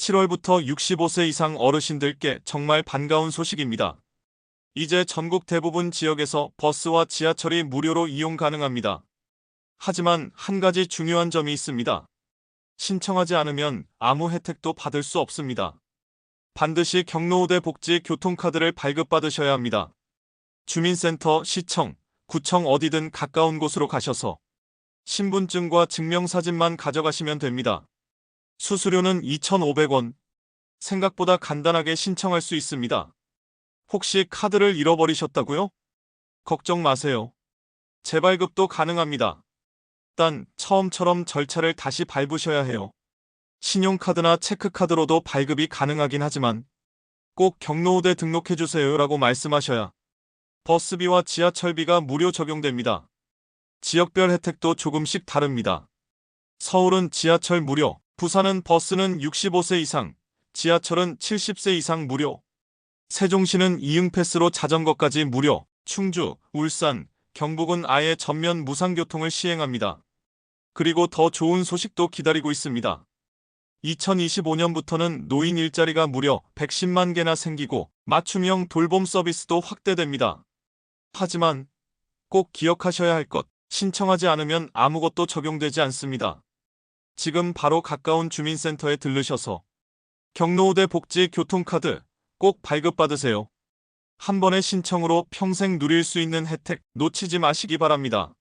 7월부터 65세 이상 어르신들께 정말 반가운 소식입니다. 이제 전국 대부분 지역에서 버스와 지하철이 무료로 이용 가능합니다. 하지만 한 가지 중요한 점이 있습니다. 신청하지 않으면 아무 혜택도 받을 수 없습니다. 반드시 경로우대 복지 교통카드를 발급받으셔야 합니다. 주민센터, 시청, 구청 어디든 가까운 곳으로 가셔서 신분증과 증명사진만 가져가시면 됩니다. 수수료는 2,500원. 생각보다 간단하게 신청할 수 있습니다. 혹시 카드를 잃어버리셨다고요? 걱정 마세요. 재발급도 가능합니다. 단 처음처럼 절차를 다시 밟으셔야 해요. 신용카드나 체크카드로도 발급이 가능하긴 하지만 꼭 경로우대 등록해주세요 라고 말씀하셔야 버스비와 지하철비가 무료 적용됩니다. 지역별 혜택도 조금씩 다릅니다. 서울은 지하철 무료, 부산은 버스는 65세 이상, 지하철은 70세 이상 무료. 세종시는 이응패스로 자전거까지 무료, 충주, 울산, 경북은 아예 전면 무상교통을 시행합니다. 그리고 더 좋은 소식도 기다리고 있습니다. 2025년부터는 노인 일자리가 무려 110만 개나 생기고 맞춤형 돌봄 서비스도 확대됩니다. 하지만 꼭 기억하셔야 할 것, 신청하지 않으면 아무것도 적용되지 않습니다. 지금 바로 가까운 주민센터에 들르셔서 경로우대 복지 교통카드 꼭 발급받으세요. 한 번의 신청으로 평생 누릴 수 있는 혜택 놓치지 마시기 바랍니다.